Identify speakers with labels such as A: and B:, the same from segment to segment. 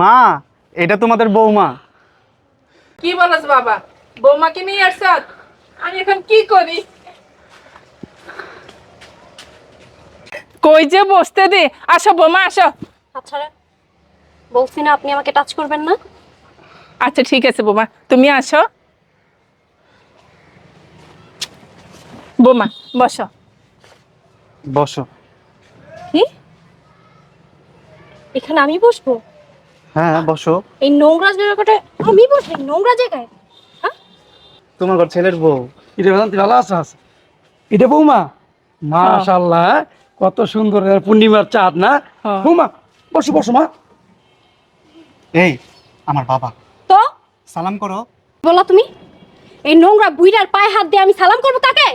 A: মা এটা তোমাদের বৌমা।
B: কি বলস বাবা? বৌমাকে নিয়ে আসছ? আমি এখন কি করি? কই যে বসতে দে। আসো বৌমা আসো।
C: আচ্ছা রে বলছি না আপনি আমাকে টাচ করবেন না?
B: আচ্ছা ঠিক আছে বৌমা তুমি আসো। বৌমা বসো।
A: বসো।
C: কি এখানে আমি বসবো?
A: হ্যাঁ বসো।
C: এই নোংরা জায়গাটা আমি এই নোংরা জায়গায়? হ্যাঁ?
A: তোমার ঘর ছেলের বউ।
D: এটা বেদান তুই ভালো আছিস? এটা বৌমা? মাশাল্লাহ কত সুন্দর পূর্ণিমার চাঁদ না?
B: হ্যাঁ।
D: বৌমা বসো বসো মা।
A: এই আমার বাবা।
C: তো?
A: সালাম করো।
C: বলো তুমি এই নোংরা বুইড়ার পায়ে হাত দিয়ে আমি সালাম করব তাকে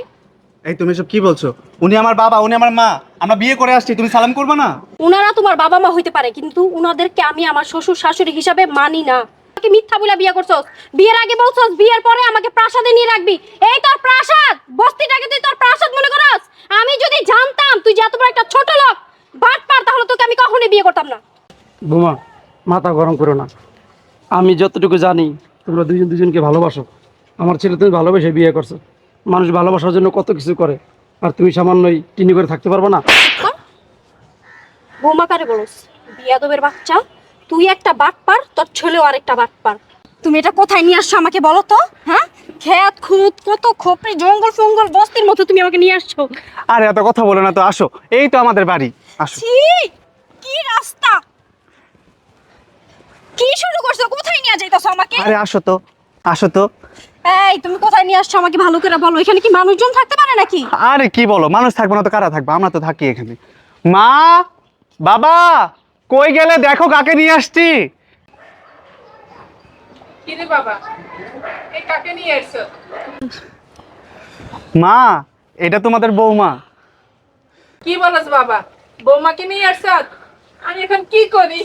A: এই তুমি সব কি বলছো? উনি আমার বাবা উনি আমার মা। আমরা বিয়ে করে আসছি তুমি সালাম করবে না?
C: উনারা তোমার বাবা মা হইতে পারে কিন্তু উনাদেরকে আমি আমার শ্বশুর শাশুড়ি হিসাবে মানি না। আমাকে মিথ্যা বলে বিয়ে করছস? বিয়ের আগে বলছস বিয়ের পরে আমাকে প্রাসাদে নিয়ে রাখবি। এই তোর প্রাসাদ! বস্তিটাকে তুই তোর প্রাসাদ মনে করস? আমি যদি জানতাম তুই যে এত বড় একটা ছোট লোক বাট পার তাহলে তোকে আমি কখনোই বিয়ে করতাম না।
D: বৌমা মাথা গরম করো না। আমি যতটুকু জানি তোমরা দুজন দুজনকে ভালোবাসো। আমার ছেলে তুমি ভালোবেসে বিয়ে করছ। মানুষ ভালোবাসার জন্য কত কিছু করে আর তুমি সামান্যই টিনি করে থাকতে পারবে না?
C: বৌমা কারে বলস? বিয়াদবের বাচ্চা তুই একটা বাট পার তোর ছেলেও আরেকটা বাট পার। তুমি এটা কোথায় নিয়ে আসছো আমাকে বলো তো হ্যাঁ? খেত খুত কত খোপড়ি জঙ্গল ফঙ্গল বস্তির মতো তুমি আমাকে নিয়ে আসছো।
A: আরে এত কথা বলো না তো আসো। এই তো আমাদের বাড়ি আসো।
C: ছি কি রাস্তা? কি শুরু করছ? কোথায় নিয়ে যাইতাছো আমাকে?
A: আরে আসো তো আসো তো।
C: এই তুমি কোথায় নিয়ে আসছো আমাকে ভালো করে বলো? এখানে কি মানুষজন থাকতে পারে নাকি?
A: আরে কি বলো? মানুষ থাকবে না তো কারা থাকবে? আমরা তো থাকি এখানে। মা বাবা কই গেলে দেখো কাকে নিয়ে আসছি?
B: কিরে বাবা? এই কাকে নিয়ে আসছো?
A: মা এটা তোমাদের বৌমা।
B: কি বলস বাবা? বৌমাকে নিয়ে আসছ? আমি এখন কি করি?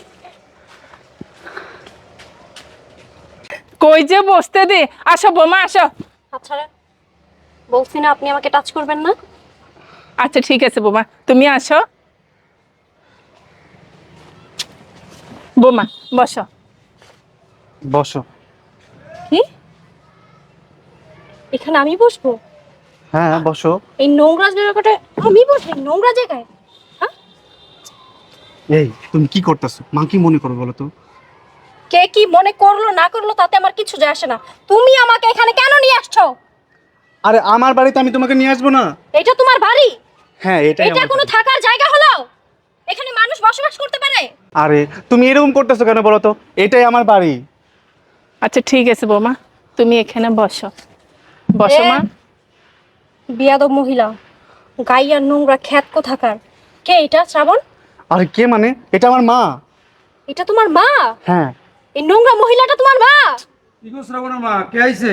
B: কই যে বসতে দে? আসো বোমা আসো।
C: আচ্ছা রে বলছি না আপনি আমাকে টাচ করবেন না?
B: আচ্ছা ঠিক আছে বোমা। তুমি আসো। বোমা বসো।
A: বসো।
C: কি? এখানে আমি বসবো?
A: হ্যাঁ বসো।
C: এই নোংরা জায়গাটা আমি বসবো? নোংরা জায়গায়? হ্যাঁ?
A: এই তুমি কি করতেছো? মা কি মনে করো বলো তো?
C: কে কি মনে করল না করল তাতে আমার কিছু যায় আসে না। তুমি আমাকে এখানে কেন নিয়ে আসছো?
A: আরে আমার বাড়িতে আমি তোমাকে নিয়ে আসব না।
C: এটা তোমার বাড়ি?
A: হ্যাঁ এটাই
C: এটা
A: আমার
C: কোনো
A: বাড়ি।
C: থাকার জায়গা হলো? এখানে মানুষ বসবাস করতে পারে?
A: আরে তুমি এরকম করতেছো কেন বলো তো? এটাই আমার বাড়ি।
B: আচ্ছা ঠিক আছে বৌমা। তুমি এখানে বসো। বসো মা।
C: বিয়াদব মহিলা গাইয়ার নোংরা খ্যাত কোথাকার? কে এটা শ্রাবণ?
A: আরে কে মানে? এটা আমার মা।
C: এটা তোমার মা?
A: হ্যাঁ।
C: এই নোংরা মহিলাটা তোমার মা?
D: কি মা? কে আইছে?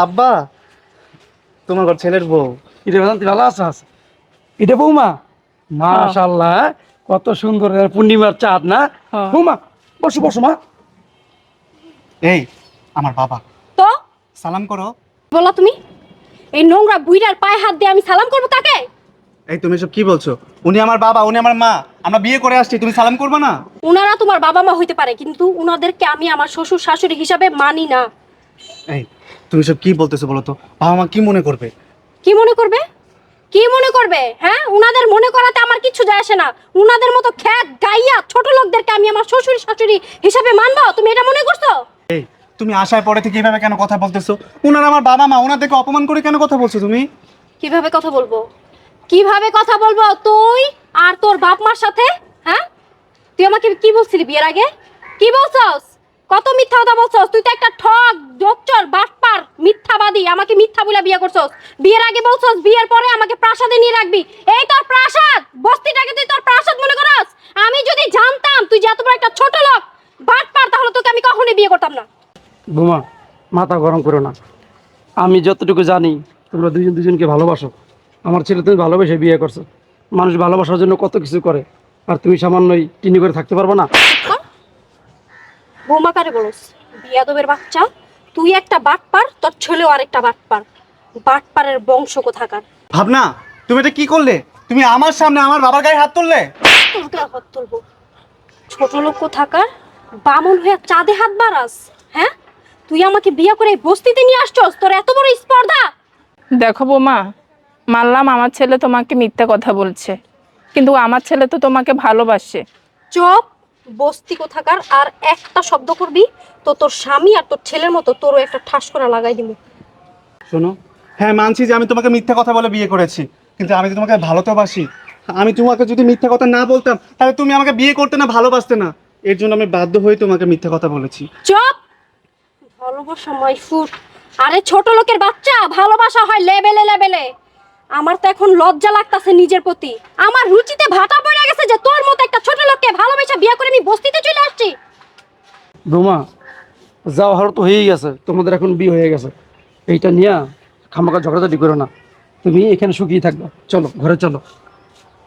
A: আব্বা তোমার ঘর ছেলের বউ।
D: এটা বেদান তুই ভালো আছিস? এটা বৌমা? মাশাল্লাহ কত সুন্দর পূর্ণিমার চাঁদ না?
B: হ্যাঁ।
D: বৌমা বসো বসো মা।
A: এই আমার বাবা।
C: তো?
A: সালাম করো।
C: বলো তুমি? এই নোংরা বুইড়ার পায়ে হাত দিয়ে আমি সালাম করব তাকে?
A: এই তুমি সব কি বলছো? উনি আমার বাবা উনি আমার মা। আমরা বিয়ে করে আসছি তুমি সালাম করবে না?
C: উনারা তোমার বাবা মা হইতে পারে কিন্তু উনাদেরকে আমি আমার শ্বশুর শাশুড়ি হিসাবে মানি না।
A: এই তুমি সব কি বলতেছো বলো তো? বাবা মা কি মনে করবে?
C: কি মনে করবে? কি মনে করবে? হ্যাঁ? উনাদের মনে করাতে আমার কিচ্ছু যায় আসে না। উনাদের মতো খ্যাত গাইয়া ছোট লোকদেরকে আমি আমার শ্বশুর শাশুড়ি হিসাবে মানবো? তুমি এটা মনে করছ?
A: এই তুমি আসার পরে থেকে এইভাবে কেন কথা বলতেছো? উনারা আমার বাবা মা ওনাদেরকে অপমান করে কেন কথা বলছো তুমি?
C: কীভাবে কথা বলব? কীভাবে কথা বলব তুই আর তোর বাপ মার সাথে? হ্যাঁ? তুই আমাকে কি বলছিলি বিয়ের আগে? কি বলছস? কত মিথ্যা কথা বলছস? তুই তো একটা ঠক জোচ্চর বাটপার, মিথ্যাবাদী, আমাকে মিথ্যা বলে বিয়ে করছস। বিয়ের আগে বলছস, বিয়ের পরে আমাকে প্রাসাদে নিয়ে রাখবি। এই তোর প্রাসাদ! বস্তিটাকে তুই তোর প্রাসাদ মনে করস? আমি যদি জানতাম তুই যে এত বড় একটা ছোট লোক, বাটপার, তাহলে তোকে আমি কখনোই বিয়ে করতাম না।
D: বৌমা, মাথা গরম করো না। আমি যতটুকু জানি, তোমরা দুজন দুজনকে ভালোবাসো। আমার ছেলে তুমি ভালোবেসে বিয়ে করছ। মানুষ ভালোবাসার জন্য কত কিছু করে আর তুমি সামান্যই টিনি করে থাকতে পারবে না?
C: বৌমা কারে বলস? বিয়াদবের বাচ্চা তুই একটা বাটপার তোর ছেলেও আরেকটা বাটপার। বাটপারের বংশ কোথাকার?
A: ভাবনা তুমি এটা কি করলে? তুমি আমার সামনে আমার বাবার গায়ে হাত তুললে?
C: তোর গায়ে হাত তুলবো। ছোট লোক থাকার বামন হয়ে চাঁদে হাত বাড়াস হ্যাঁ? তুই আমাকে বিয়ে করে বস্তিতে নিয়ে আসছস? তোর এত বড় স্পর্ধা!
B: দেখো বৌমা মানলাম আমার ছেলে তোমাকে মিথ্যা কথা বলছে। কিন্তু আমার ছেলে তো তোমাকে ভালোবাসে।
C: চপ বস্তি কোথাকার আর একটা শব্দ করবি তো তোর স্বামী আর তোর ছেলের মতো তোরও একটা ঠাস করে লাগাই দিব
A: শোনো হ্যাঁ মানছি যে আমি তোমাকে মিথ্যা কথা বলে বিয়ে করেছি কিন্তু আমি তো তোমাকে ভালো তো বাসি আমি তোমাকে যদি মিথ্যা কথা না বলতাম তাহলে তুমি আমাকে বিয়ে করতে না ভালোবাসতে না। এর জন্য আমি বাধ্য হয়ে তোমাকে মিথ্যা কথা বলেছি।
C: চপ! ভালোবাসা মাই ফুট আরে ছোট লোকের বাচ্চা ভালোবাসা হয় লেবেলে লেবেলে। আমার তো এখন লজ্জা লাগতাছে নিজের প্রতি। আমার রুচিতে ভাটা পড়ে গেছে যে তোর মতো একটা ছোট লোককে ভালোবাসা বিয়ে করে আমি বস্তিতে চলে আসছি।
D: বৌমা যাওয়া হওয়ার তো হয়েই গেছে। তোমাদের এখন বিয়ে হয়ে গেছে। এইটা নিয়ে খামাকা ঝগড়াঝাটি করো না। তুমি এখানে শুকিয়ে থাকবে। চলো ঘরে চলো।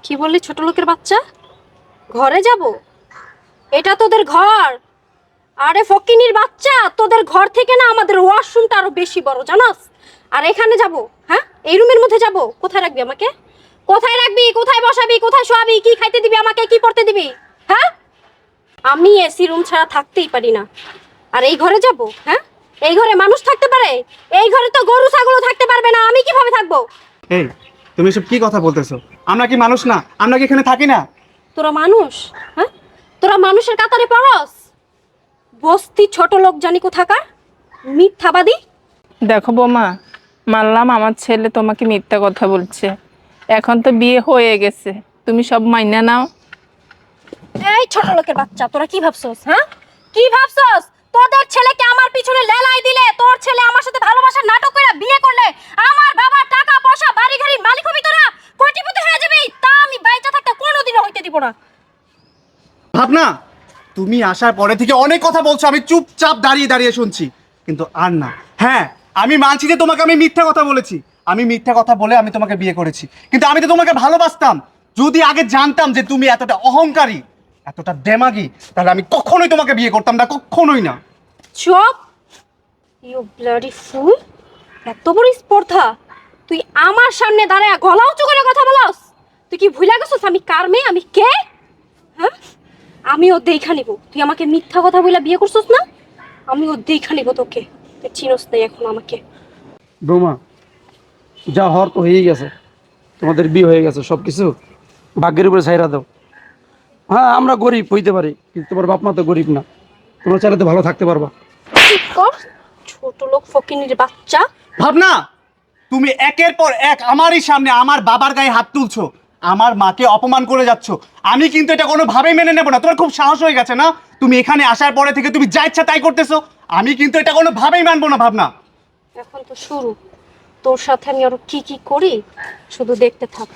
C: কি বললি ছোট লোকের বাচ্চা? ঘরে যাব? এটা তোদের ঘর। আরে ফকিনির বাচ্চা তোদের ঘর থেকে না আমাদের ওয়াশরুমটা আরও বেশি বড় জানাস? আর এখানে যাব হ্যাঁ? এই রুমের মধ্যে যাব। কোথায় রাখবি আমাকে? কোথায় রাখবি? কোথায় বসাবি? কোথায় শোয়াবি? কি খাইতে দিবি আমাকে? কি পড়তে দিবি? হ্যাঁ? আমি এসি রুম ছাড়া থাকতেই পারি না। আর এই ঘরে যাব? হ্যাঁ? এই ঘরে মানুষ থাকতে পারে? এই ঘরে তো গরু ছাগলও থাকতে পারবে না। আমি কীভাবে থাকব?
A: এই তুমি এসব কি কথা বলতেছো? আমরা কি মানুষ না? আমরা কি এখানে থাকি না?
C: তোরা মানুষ? হ্যাঁ? তোরা মানুষের কাতারে পড়স? বস্তি ছোট লোক জানি কোথাকার? মিথ্যাবাদী?
B: দেখো বৌমা মানলাম আমার ছেলে তোমাকে মিথ্যা কথা বলছে। এখন তো বিয়ে হয়ে গেছে। তুমি সব মাইনা নাও।
C: এই ছোট লোকের বাচ্চা তোরা কি ভাবছস হ্যাঁ? কি ভাবছস? তোদের ছেলেকে আমার পিছনে লেলাই দিলে তোর ছেলে আমার সাথে ভালোবাসার নাটক করে বিয়ে করলে আমার বাবার টাকা পয়সা বাড়ি গাড়ির মালিক হবি তোরা? কোটিপতি হয়ে যাবি তা আমি বাইচা থাকতে কোনোদিনও হইতে দিব না।
A: ভাবনা তুমি আসার পরে থেকে অনেক কথা বলছো আমি চুপচাপ দাঁড়িয়ে দাঁড়িয়ে শুনছি। কিন্তু আর না। হ্যাঁ আমি মানছি যে তোমাকে আমি মিথ্যা কথা বলেছি। আমি মিথ্যা কথা বলে আমি তোমাকে বিয়ে করেছি। কিন্তু আমি তো তোমাকে ভালোবাসতাম। যদি আগে জানতাম যে তুমি এতটা অহংকারী, এতটা দেমাগি, তাহলে আমি কখনোই তোমাকে বিয়ে করতাম না, কখনোই না।
C: চুপ। ইউ ব্লাডি ফুল এত বড় স্পর্ধা। তুই আমার সামনে দাঁড়ায় গলা উঁচু কথা বলাস। তুই কি ভুলে গেছিস আমি কার মেয়ে? আমি কে? হ্যাঁ? আমি ও দেখা নিব। তুই আমাকে মিথ্যা কথা বলে বিয়ে করছিস না? আমি ও দেখা নিব তোকে। তুই চিনস নাই এখন আমাকে।
D: বৌমা যা হওয়ার তো হয়েই গেছে। তোমাদের বিয়ে হয়ে গেছে সব কিছু ভাগ্যের উপরে ছাইরা দাও। হ্যাঁ আমরা গরিব হইতে পারি কিন্তু তোমার বাপ মা তো গরিব না। তোমরা চাইলে তো ভালো থাকতে পারবা।
C: কর? ছোট লোক ফকিনির বাচ্চা।
A: ভাবনা তুমি একের পর এক আমারই সামনে আমার বাবার গায়ে হাত তুলছো। আমার মাকে অপমান করে যাচ্ছ। আমি কিন্তু এটা কোনোভাবেই মেনে নেব না। তোমার খুব সাহস হয়ে গেছে না? তুমি এখানে আসার পরে থেকে তুমি যা ইচ্ছা তাই করতেছো। আমি কিন্তু এটা কোনোভাবেই মানবো না ভাবনা।
C: এখন তো শুরু। তোর সাথে আমি আরও কি কি করি? শুধু দেখতে থাক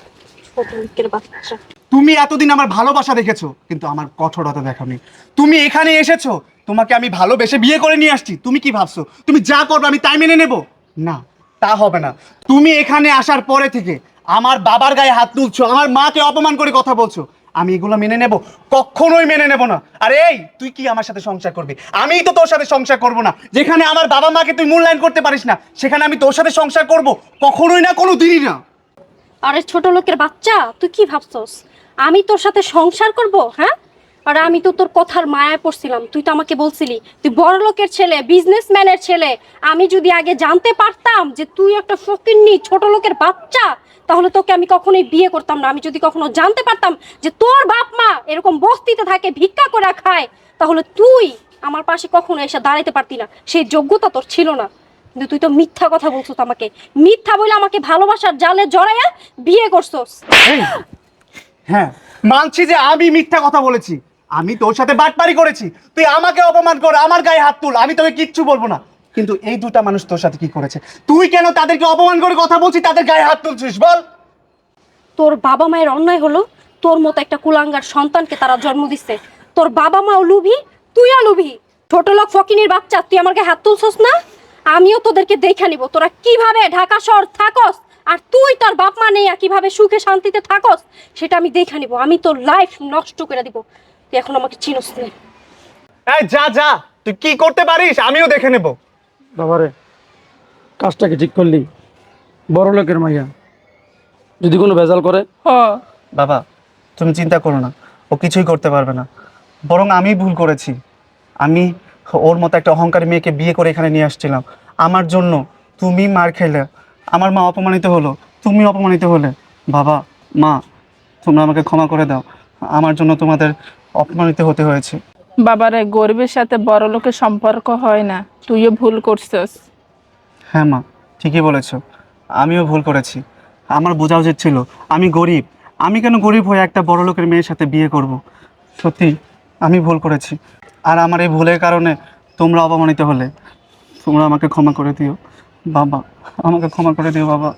C: ছোট লোকের বাচ্চা।
A: তুমি এতদিন আমার ভালোবাসা দেখেছ কিন্তু আমার কঠোরতা দেখানি তুমি এখানে এসেছ তোমাকে আমি ভালোবেসে বিয়ে করে নিয়ে আসছি। তুমি কি ভাবছ? তুমি যা করবে আমি তাই মেনে নেব? না তা হবে না। তুমি এখানে আসার পরে থেকে আমার বাবার গায়ে হাত তুলছো আমার মাকে অপমান করে কথা বলছো। আমি এগুলো মেনে নেব? কখনোই মেনে নেব না। আরে এই, তুই কি আমার সাথে সংসার করবি? আমি তো তোর সাথে সংসার করব না। যেখানে আমার বাবা মাকে তুই মূল্যায়ন করতে পারিস না, সেখানে আমি তোর সাথে সংসার করব। কখনোই না কোনো দিনই না।
C: আরে ছোট লোকের বাচ্চা, তুই কি ভাবছস? আমি তোর সাথে সংসার করব হ্যাঁ? আর আমি তো তোর কথার মায়ায় পড়ছিলাম। তুই তো আমাকে বলছিলি, তুই বড় লোকের ছেলে বিজনেসম্যানের ছেলে। আমি যদি আগে জানতে পারতাম যে তুই একটা ফকিন্নি, ছোট লোকের বাচ্চা, তাহলে তোকে আমি কখনোই বিয়ে করতাম না। আমি যদি কখনো জানতে পারতাম যে তোর বাপ মা এরকম বস্তিতে থাকে, ভিক্ষা করে খায়, তাহলে তুই আমার পাশে কখনো এসে দাঁড়াইতে পারতি না। সেই যোগ্যতা তোর ছিল না। কিন্তু তুই তো মিথ্যা কথা বলছিস আমাকে। মিথ্যা বলে আমাকে ভালোবাসার জালে জড়াইয়া বিয়ে করছস।
A: হ্যাঁ মানছি যে আমি মিথ্যা কথা বলেছি। আমি তোর সাথে বাটপারি করেছি। তুই আমাকে অপমান কর, আমার গায়ে হাত তুল, আমি তোকে কিচ্ছু বলব না। কিন্তু এই দুটা মানুষ তোর সাথে কি করেছে? তুই কেন তাদেরকে অপমান করে কথা বলছিস? তাদের গায়ে হাত তুলছিস, বল।
C: তোর বাবা মায়ের অন্যায় হলো? তোর মতো একটা কুলাঙ্গার সন্তানকে তারা জন্ম দিচ্ছে। তোর বাবা মাও লুভি, তুইও লুভি। ছোট লোক ফকিনির বাচ্চা, তুই আমার গায়ে হাত তুলছস না? আমিও তোদেরকে দেখে নিব। তোরা কীভাবে ঢাকা শহর থাকস? আর তুই তোর বাপ মা নেই কীভাবে সুখে শান্তিতে থাকস? সেটা আমি দেখে নিব। আমি তোর লাইফ নষ্ট করে দিব। তুই এখন আমাকে চিনস না।
A: এই যা যা। তুই কি করতে পারিস? আমিও দেখে নেব।
D: বাবারে কাজটাকে ঠিক করলি। বড় লোকের মাইয়া। যদি কোনো ভেজাল করে?
B: হ
A: বাবা তুমি চিন্তা করো না। ও কিছুই করতে পারবে না। বরং আমি ভুল করেছি। আমি ওর মতো একটা অহংকারী মেয়েকে বিয়ে করে এখানে নিয়ে আসছিলাম। আমার জন্য তুমি মার খেলে। আমার মা অপমানিত হলো। তুমি অপমানিত হলে। বাবা মা তোমরা আমাকে ক্ষমা করে দাও। আমার জন্য তোমাদের অপমানিত হতে হয়েছে।
B: বাবারে গরিবের সাথে বড় লোকের সম্পর্ক হয় না। তুইও ভুল করছিস।
A: হ্যাঁ মা ঠিকই বলেছ। আমিও ভুল করেছি। আমার বোঝা উচিত ছিল আমি গরিব। আমি কেন গরিব হয়ে একটা বড় লোকের মেয়ের সাথে বিয়ে করব? সত্যি আমি ভুল করেছি। আর আমার এই ভুলের কারণে তোমরা অপমানিত হলে। তোমরা আমাকে ক্ষমা করে দিও। বাবা আমাকে ক্ষমা করে দিও বাবা।